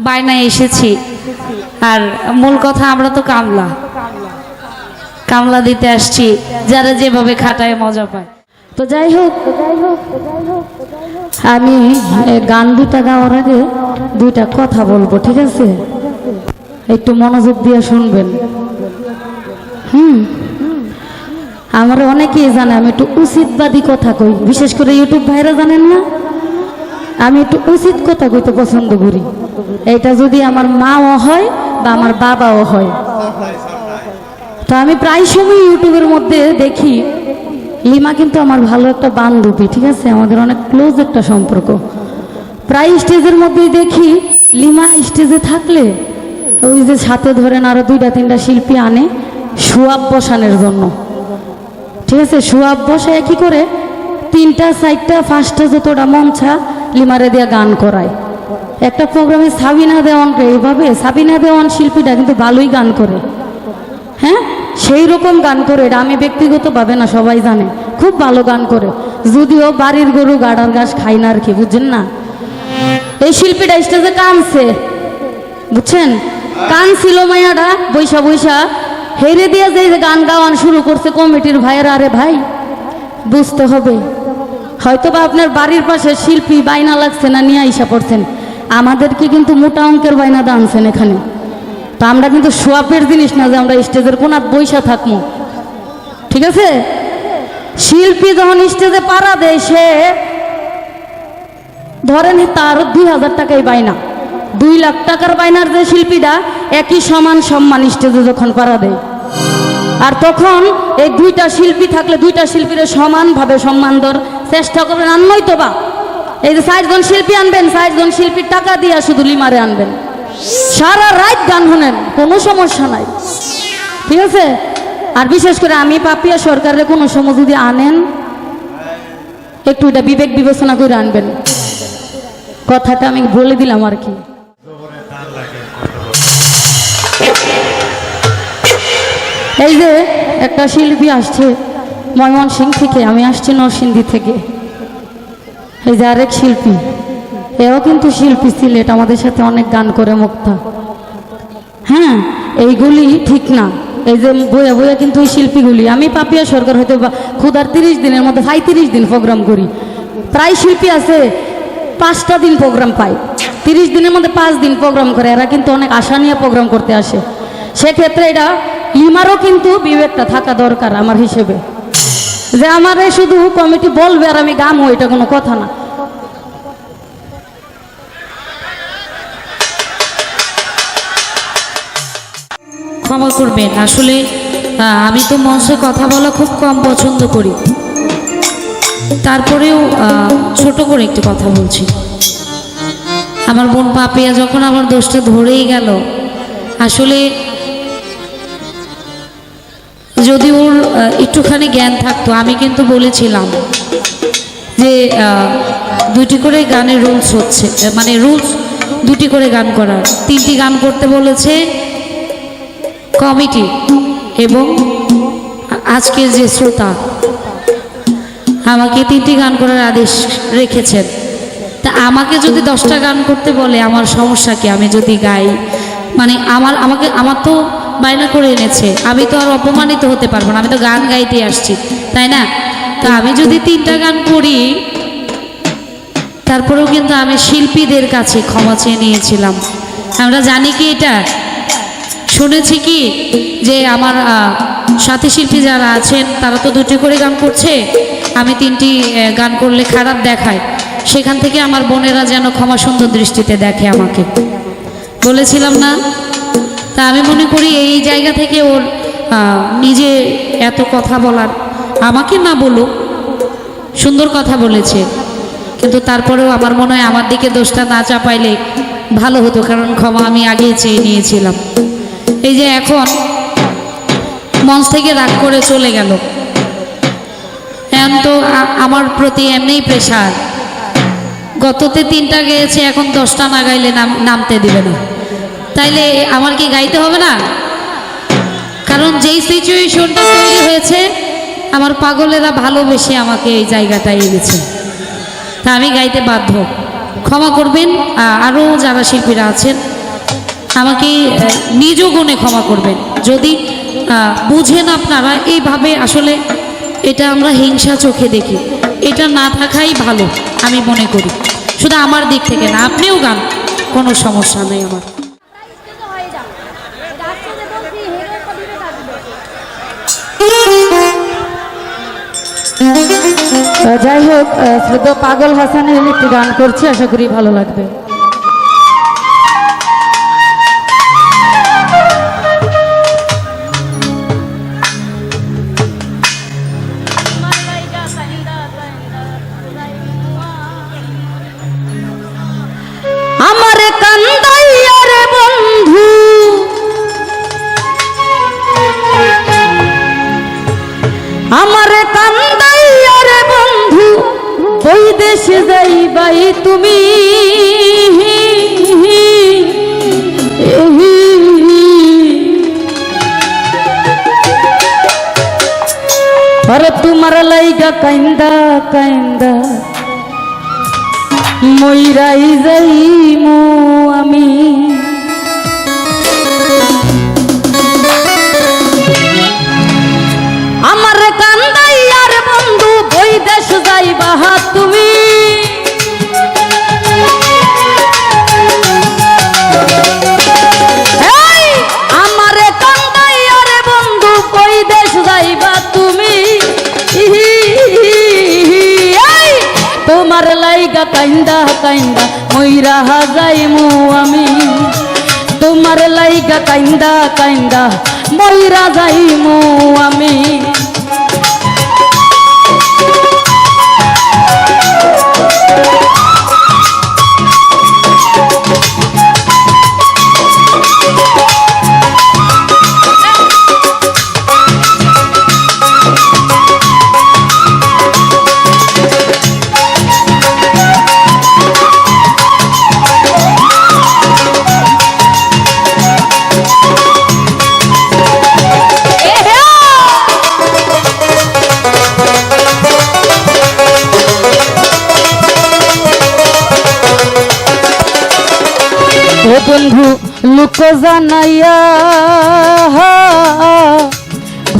বায়নায় এসেছি। আর মূল কথা, আমরা তো কামলা। কামলা দিতে আসছি, যারা যেভাবে খাটায় মজা পায়। তো যাই হোক, আমি গান দুটা গাওয়ার আগে দুইটা কথা বলব, ঠিক আছে? একটু মনোযোগ দিয়ে শুনবেন। হুম। আমার অনেকেই জানে, আমি একটু উচিতবাদী কথা কই, বিশেষ করে ইউটিউব ভাইরা জানেন না? আমি একটু উচিত কথা কইতে পছন্দ করি। এটা যদি আমার মাও হয় বা আমার বাবাও হয়। তো আমি প্রায় সময় ইউটিউবের মধ্যে দেখি, লিমা কিন্তু আমার ভালো একটা বান্ধবী, ঠিক আছে? আমাদের অনেক ক্লোজ একটা সম্পর্ক। প্রায় স্টেজের মধ্যেই দেখি, লিমা স্টেজে থাকলে ওই যে সাথে ধরেন আরও দুইটা, তিনটা শিল্পী আনে, সুয়াব বসানোর জন্য। ঠিক আছে? সুয়াব বসায় কি করে? তিনটা, চারটা ফার্স্টটা যতটা মঞ্চা লিমারে দিয়ে গান করায়। একটা প্রোগ্রামে সাবিনা দেওয়ানকে এইভাবে, সাবিনা দেওয়ান শিল্পীটা কিন্তু ভালোই গান করে। হ্যাঁ? সেই রকম গান করে, এটা আমি ব্যক্তিগতভাবে না, সবাই জানে। খুব ভালো গান করে। যদিও বাড়ির গরু গাড়ার ঘাস খাই না আর কি, বুঝছেন না? এই শিল্পীটা স্টেজে কানছে বুঝছেন? কান ছিল মাইয়াটা বৈশা বৈশা। হেরে দিয়ে যে গান গাওয়ান শুরু করছে কমিটির ভাইয়েরা, আরে ভাই, বুঝতে হবে। হয়তো বা আপনার বাড়ির পাশে শিল্পী বাইনা লাগছে না, নিয়ে আইসা পড়ছেন। আমাদেরকে কিন্তু মোটা অঙ্কের বাইনা দানছেন এখানে। তো আমরা কিন্তু সোয়াপের জিনিস না যে আমরা স্টেজের কোনাত বৈশা থাকব ঠিক আছে? শিল্পী যখন স্টেজে পাড়া দেয়, সে ধরেন তার দুই হাজার টাকাই বাইনা দুই লাখ টাকার বাইনার যে শিল্পীটা একই সমান সম্মান স্টেজে যখন পাড়া দেয়। আর তখন এই দুইটা শিল্পী থাকলে দুইটা শিল্পীরা সমানভাবে সম্মান দেওয়ার চেষ্টা করবেন। আননই তো বা এই যে ষাটজন শিল্পী আনবেন ষাটজন শিল্পীর টাকা দিয়ে শুধু লিমারে আনবেন। সারা রাত গান শোনেন, কোনো সমস্যা নাই। ঠিক আছে? আর বিশেষ করে আমি পাপিয়া সরকারের কোনো সময় যদি আনেন, একটু এটা বিবেক বিবেচনা করে আনবেন। কথাটা আমি বলে দিলাম আর কি। এই যে একটা শিল্পী আসছে ময়মনসিং থেকে, আমি আসছি নরসিংদী থেকে। এই যে আরেক শিল্পী। এও কিন্তু শিল্পী, সিলেট আমাদের সাথে অনেক গান করে মুক্তা। হ্যাঁ এইগুলি ঠিক না। এই যে বইয়া বইয়া কিন্তু ওই শিল্পীগুলি। আমি পাপিয়া সরকার হয়তো ক্ষুদার তিরিশ দিনের মধ্যে পঁয়ত্রিশ দিন প্রোগ্রাম করি। প্রায় শিল্পী আছে, পাঁচটা দিন প্রোগ্রাম পায়। তিরিশ দিনের মধ্যে পাঁচ দিন প্রোগ্রাম করে। এরা কিন্তু অনেক আশা নিয়ে প্রোগ্রাম করতে আসে। সেক্ষেত্রে এটা লিমারও কিন্তু বিবেকটা থাকা দরকার আমার হিসেবে। যে আমারে শুধু কমিটি বলবে আর আমি গামো, এটা কোনো কথা না। ক্ষমা করবেন। আসলে আমি তো মঞ্চে কথা বলা খুব কম পছন্দ করি। তারপরেও ছোট করে একটু কথা বলছি। আমার বোন পাপিয়া যখন আমার দোষটা ধরেই গেল, আসলে যদি ওর একটুখানি জ্ঞান থাকতো, আমি কিন্তু বলেছিলাম যে দুটি করে গানের রুলস হচ্ছে মানে রুলস দুটি করে গান করার। তিনটি গান করতে বলেছে কমিটি এবং আজকের যে শ্রোতা, আমাকে তিনটি গান করার আদেশ রেখেছেন। তা আমাকে যদি দশটা গান করতে বলে, আমার সমস্যা কি? আমি যদি গাই মানে আমার, আমাকে, আমার তো বায়না করে এনেছে। আমি তো আর অপমানিত হতে পারব না। আমি তো গান গাইতে আসছি, তাই না? তা আমি যদি তিনটা গান করি, তারপরেও কিন্তু আমি শিল্পীদের কাছে ক্ষমা চেয়ে নিয়েছিলাম। আমরা জানি কি এটা? শুনেছি কি যে আমার সাথী শিল্পী যারা আছেন, তারা তো দুটি করে গান করছে। আমি তিনটি গান করলে খারাপ দেখায়। সেখান থেকে আমার বোনেরা যেন ক্ষমা সুন্দর দৃষ্টিতে দেখে আমাকে। বলেছিলাম না? তা আমি মনে করি এই জায়গা থেকে ওর নিজে এত কথা বলার, আমাকে না বলুক, সুন্দর কথা বলেছে। কিন্তু তারপরেও আমার মনে হয় আমার দিকে দোষটা না চাপাইলে ভালো হতো, কারণ ক্ষমা আমি আগেই চেয়ে নিয়েছিলাম। এই যে এখন মঞ্চ থেকে রাগ করে চলে গেল। এখন তো আমার প্রতি এমনিই প্রেশার গততে তিনটা গেয়েছে, এখন দশটা না গাইলে নাম, নামতে দিবে না। তাইলে আমার কি গাইতে হবে না? কারণ যেই সিচুয়েশনটা তৈরি হয়েছে, আমার পাগলেরা ভালোবেসে আমাকে এই জায়গাটায় এনেছে তা আমি গাইতে বাধ্য। ক্ষমা করবেন আরও যারা শিল্পীরা আছেন আমাকে নিজ গুণে ক্ষমা করবেন। যদি বুঝেন আপনারা, এইভাবে আসলে এটা আমরা হিংসা চোখে দেখি। এটা না থাকাই ভালো, আমি মনে করি। শুধু আমার দিক থেকে না, আপনিও গান, কোনো সমস্যা নেই আমার। যাই হোক শ্রদ্ধা পাগল হাসানের একটি গান করছি, আশা করি ভালো লাগবে। তুমি আরে তোমার লাইগা কাইন্দা কাইন্দা। মইরাই যাইমু আমি। আমার কান্দাই আর বন্ধু বই দেশ যাইবা তুমি। লাইগা কাইন্দা কাইন্দা মইরা যাইমু আমি তোমার লাইগা কাইন্দা কাইন্দা মইরা যাইমু আমি লুক জানাইয়া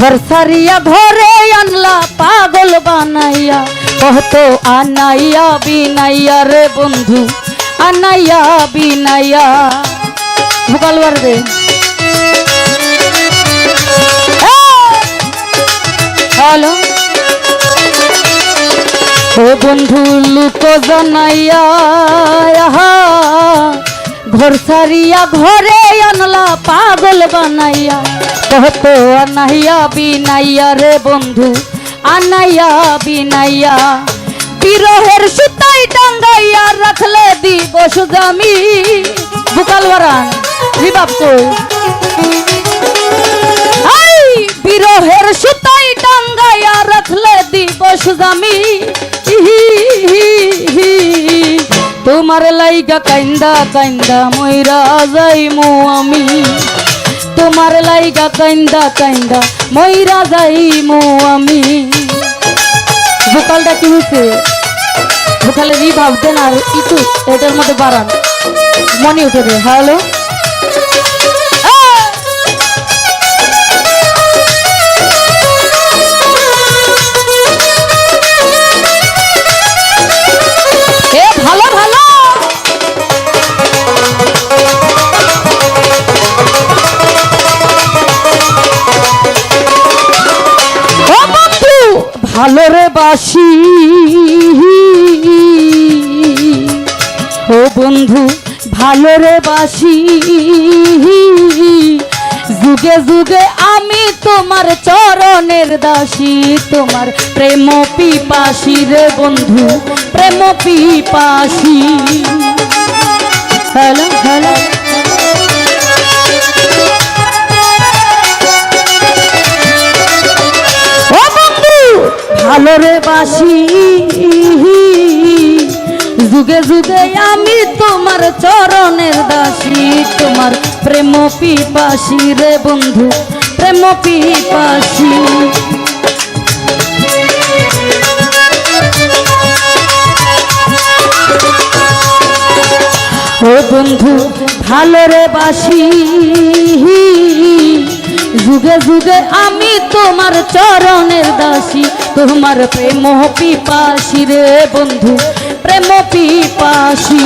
ঘর সারিয়া ঘরে আনলা, পাগল বানাইয়া। কহত আনাইয়া বিনাইয়া রে বন্ধু, আনাইয়া বিনাইয়া। ভোকাল বাড়বে হ্যালো। ও বন্ধু, লুক জানাইয়া ঘর সারিয়া ঘরে আনলা পাগল বানাইয়া। কহত আনাইয়া বিনাইয়া রে বন্ধু, আনাইয়া বিনাইয়া। বিরহের সুতাই টাঙ্গাইয়া রাখলে দিবস জামি বুকাল বারান রিবাব কই আই, বিরহের সুতাই টাঙ্গাইয়া রাখলে দিবস জামি তোমার লাইগা কাইন্দা কাইন্দা ময়রা যাইমু আমি। তোমার লাইগা কাইন্দা কাইন্দা ময়রা যাইমু আমি। ভোকালটা কি হয়েছে ভোকালে রি ভাবতেন আর ইটু এটার মধ্যে বাড়ান। মনে উঠে হ্যালো? ভালো রে বাসি। ও বন্ধু ভালো রে বাসি। যুগে যুগে আমি তোমার চরণের দাসী, তোমার প্রেম পিপাসী রে বন্ধু, প্রেম পিপাসী। Hello hello. ভালো রে বাসি। যুগে যুগে আমি তোমার চরণের দাসী, তোমার প্রেম পিপাসী রে বন্ধু, প্রেম পিপাসী। ও বন্ধু, ভালো রে বাসি। যুগে যুগে আমি তোমার চরণের দাসী, তোমার প্রেম পিপাসী রে বন্ধু, প্রেম পিপাসী।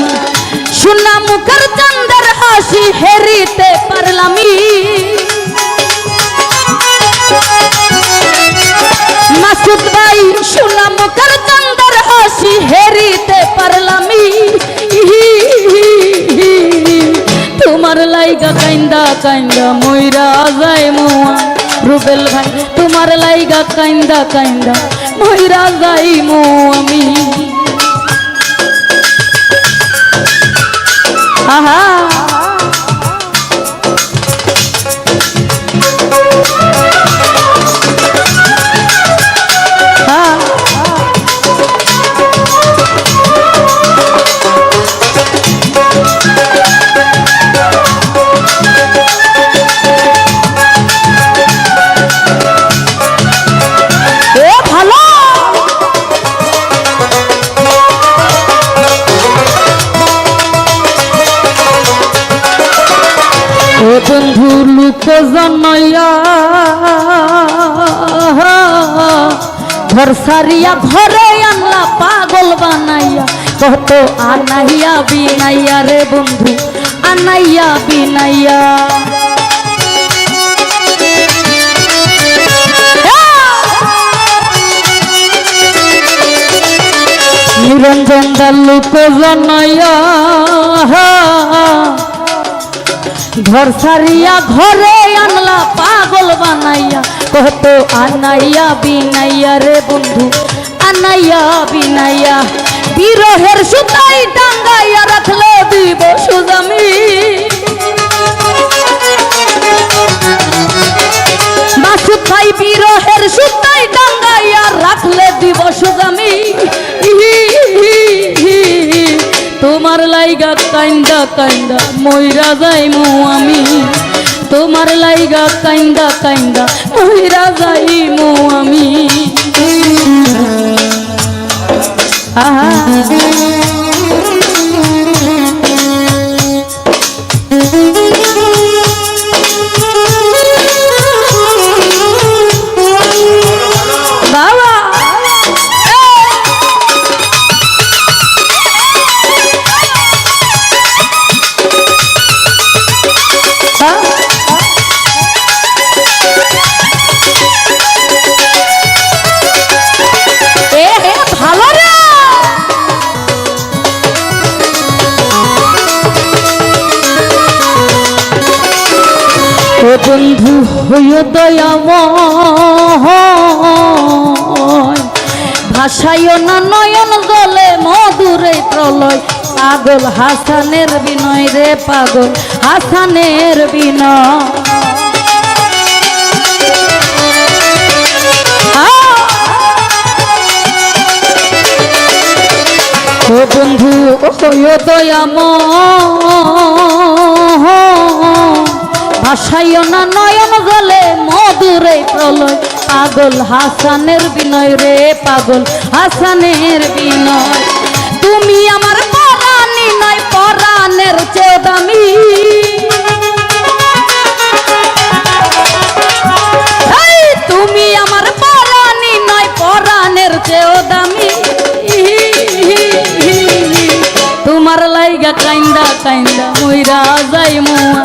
সোনা মুখের চন্দ্র হাসি হেরিতে পারলামি মাসুদ ভাই, সোনা মুখের চন্দ্র হাসি হেরিতে পারলামি তোমার লাইগা কাইন্দা কাইন্দা ময়রা যায় মুয়া রুবেল ভাই, তোমার লাইগা কাইন্দা কাইন্দা ময়রা যাই মো আমি। আহা! ঘর সারিয়া, ঘরে আনলা পাগল বানাইয়া। কত আনাইয়া বিনাইয়া রে বন্ধু, আনাইয়া বিনাইয়া। নিরঞ্জন দাল্লুক জনয়া ঘর সারিয়া, ঘরে আনলা পাগল বানাইয়া। কত আনাইয়া বিনাইয়া রে বন্ধু, আনাইয়া বিনাইয়া, বিরহের সুতাই টাঙ্গাইয়া রাখলে দিব সুজামি। মাসুদ ভাই বিরহের সুতাই টাঙ্গাইয়া রাখলে দিব সুজামি। তোমার লাইগা কাইন্দা কাইন্দা ময়রা যাইমু আমি। তোমার লাইগা কাইন্দা কাইন্দা ময়রা যাইমু আমি। আহা। হইয় দয়াময় ভাসাইও না নয়ন গলে মধুরে প্রলয়। পাগল হাসানের বিনয় রে পাগল হাসানের বিনয়। ও বন্ধু, ও দয়াম ভাসাইও না নয়ন গলে মধুরে প্রলয়। পাগল হাসানের বিনয় রে পাগল হাসানের বিনয়। তুমি আমার পরাণী নয়, পরাণের চেয়ে দামি। তুমি আমার পরাণী নয়, পরাণের চেয়েও দামি। লাইগা কাইন্দা কাইন্দা, মইরা যাই মুয়া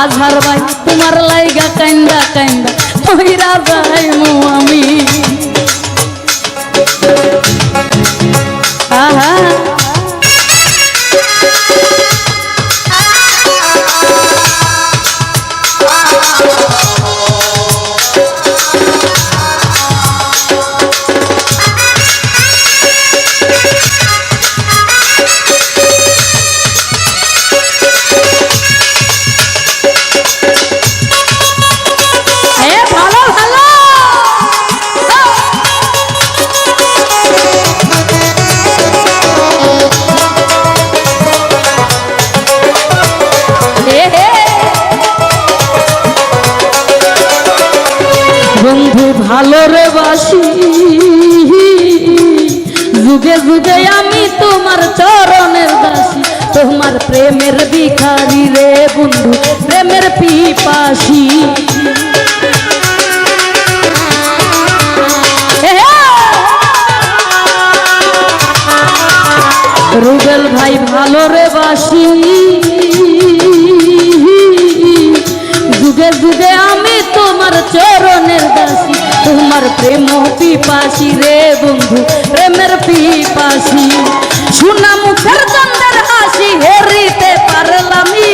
আজহার ভাই, তোমার লাইগা কাইন্দা কাইন্দা, মইরা যাই মু আমি বন্ধু ভালো রে বাসি। যুগে যুগে আমি তোমার চরণের দাসী। তোমার প্রেমের ভিখারি রে বন্ধু, প্রেমের পিপাসী। রুবেল ভাই, ভালো রে বাসি। যুগে যুগে আমি তোমার চরণের দাসী। তোমার প্রেম পিপাসি রে বন্ধু প্রেমের পিপাসি। শুনাম মুখের চন্দ্রের হাসি হেরিতে পারলামি